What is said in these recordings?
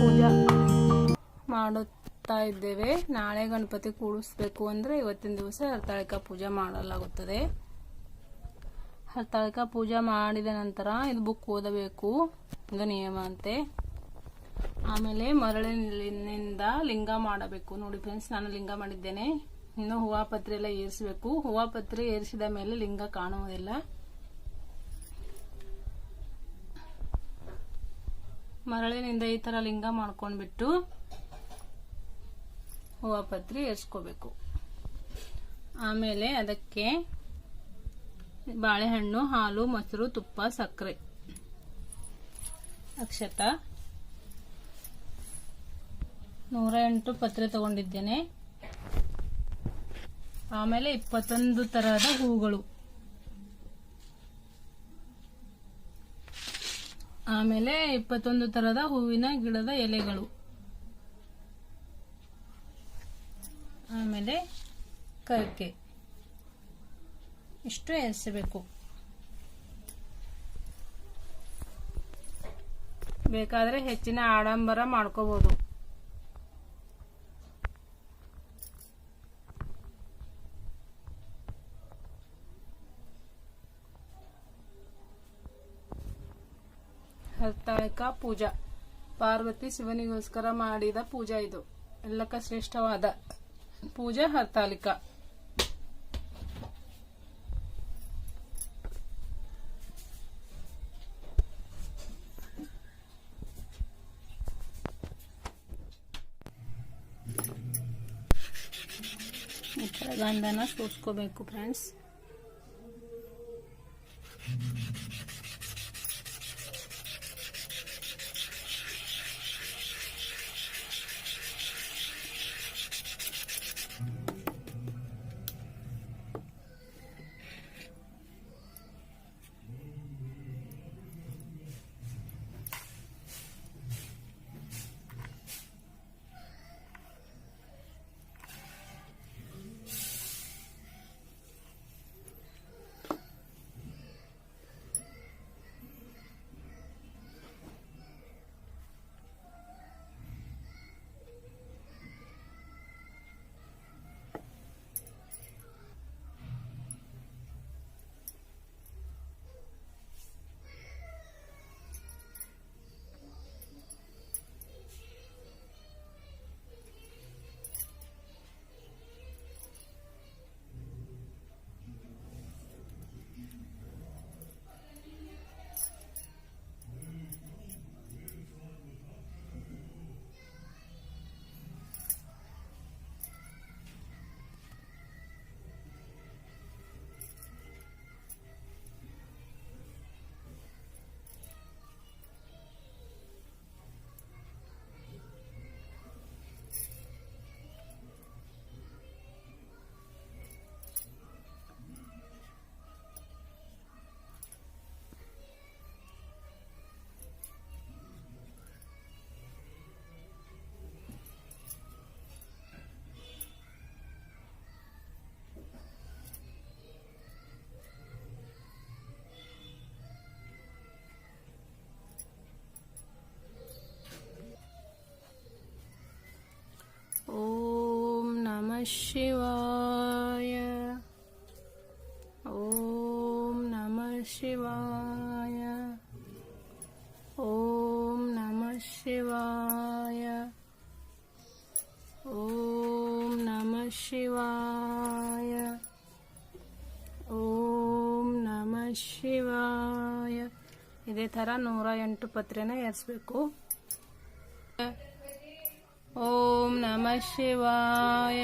ಪೂಜಾ. ಮಾಡುತ್ತಾ ಇದ್ದೇವೆ. ನಾಳೆ ಗಣಪತಿ ಕೂಡಿಸ್ಬೇಕು ಅಂದ್ರೆ ಇವತ್ತಿನ ದಿವಸ ಹರ್ತಾಳಿಕ ಪೂಜೆ ಮಾಡಲಾಗುತ್ತದೆ. ಹರ್ತಾಳಿಕ ಪೂಜಾ ಮಾಡಿದ ನಂತರ ಇದು ಬುಕ್ ಓದಬೇಕು. ಇದು ನಿಯಮ ಅಂತೆ. ಆಮೇಲೆ ಮರಳಿನಿಂದ ಲಿಂಗ ಮಾಡಬೇಕು. ನೋಡಿ ಫ್ರೆಂಡ್ಸ್ ನಾನು ಲಿಂಗ ಮಾಡಿದ್ದೇನೆ. ಇನ್ನು ಹೂವಾಪತ್ರೆ ಎಲ್ಲ ಏರಿಸಬೇಕು. ಹೂವಾಪತ್ರೆ ಏರಿಸಿದ ಮೇಲೆ ಲಿಂಗ ಕಾಣುವುದಿಲ್ಲ. ಮರಳಿನಿಂದ ಈ ತರ ಲಿಂಗ ಮಾಡ್ಕೊಂಡ್ಬಿಟ್ಟು ಹೂವ ಪತ್ರಿ ಎರ್ಸ್ಕೋಬೇಕು. ಆಮೇಲೆ ಅದಕ್ಕೆ ಬಾಳೆಹಣ್ಣು, ಹಾಲು, ಮೊಸರು, ತುಪ್ಪ, ಸಕ್ಕರೆ. ಅಕ್ಷತ. ನೂರ ಎಂಟು ಪತ್ರೆ ತಗೊಂಡಿದ್ದೇನೆ. ಆಮೇಲೆ ಇಪ್ಪತ್ತೊಂದು ತರಹದ ಹೂಗಳು ಆಮೇಲೆ ಇಪ್ಪತ್ತೊಂದು ತರದ ಹೂವಿನ ಗಿಡದ ಎಲೆಗಳು. ಆಮೇಲೆ ಕರ್ಕೆ. ಇಷ್ಟು ಎಸಬೇಕು. ಬೇಕಾದ್ರೆ ಹೆಚ್ಚಿನ ಆಡಂಬರ ಮಾಡ್ಕೋಬಹುದು ಹರ್ತಾಳಿಕಾ ಪೂಜಾ. ಪಾರ್ವತಿ ಶಿವನಿಗೋಸ್ಕರ ಮಾಡಿದ ಪೂಜಾ ಇದು. ಎಲ್ಲಕ್ಕ ಶ್ರೇಷ್ಠವಾದ ಪೂಜಾ ಹರ್ತಾಲಿಕ. ಗಂಧನ ಸೂಸ್ಕೋಬೇಕು ಫ್ರೆಂಡ್ಸ್ शिवाय ॐ नमः शिवाय ॐ नमः शिवाय ॐ नमः शिवाय ಓಂ ನಮಃ ಶಿವಾಯ ಇದೇ ಥರ ನೂರ ಎಂಟು ಪತ್ರೆನ ಏರಿಸ್ಬೇಕು ಓಂ ನಮಃ ಶಿವಾಯ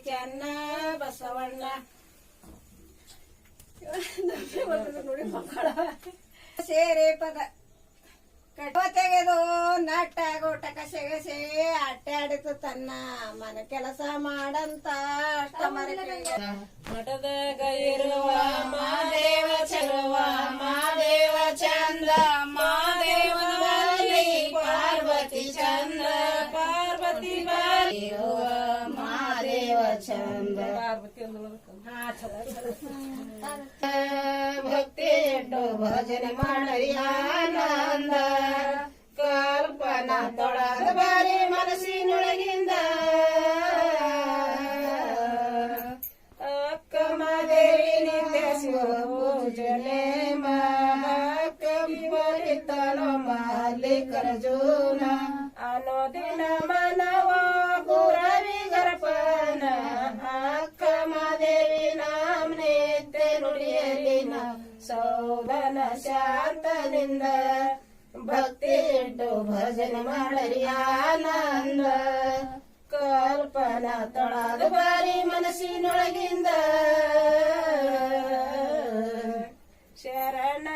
ಚೆನ್ನ ಬಸವಣ್ಣ. ನೋಡಿ ಮಕ್ಕಳ ಸೇರೆ ಪದ. ಕಟ್ಟ ತೆಗೆದು ನಟ್ಟ ಗೋಟ ಕಸೆಗಸೆ ಅಟ್ಟಾಡಿತು ತನ್ನ ಮನೆ ಕೆಲಸ ಮಾಡಂತ ಮಠದ ಗೈರುವ ಮಾದೇವ ಚರುವ ಮಾದೇವ ಚಂದ ಮಾದೇವ ಪಾರ್ವತಿ ಚಂದ್ರ, ಪಾರ್ವತಿ ಇರುವ ಭಕ್ತಿಯಟ್ಟು ಭಜನೆ ಮಾಡರಿ ಆನಂದ ಕಲ್ಪನಾ ತೊಡದ ಬಾರಿ ಮನಸ್ಸಿನೊಳಗಿಂದ ಅಕ್ಕ ಮಾದೇವಿ ನಿತ್ಯ ಶಿವ ಪೂಜನೆ ಮಾಲಿಕರ ಜೋ ಸೌದನ ಶಾಂತನಿಂದ ಭಕ್ತಿ ಇಟ್ಟು ಭಜನೆ ಮಾಡರಿ ಆನಂದ ಕಲ್ಪನಾ ತೊಳದು ಬಾರಿ ಮನಸ್ಸಿನೊಳಗಿಂದ. ಶರಣ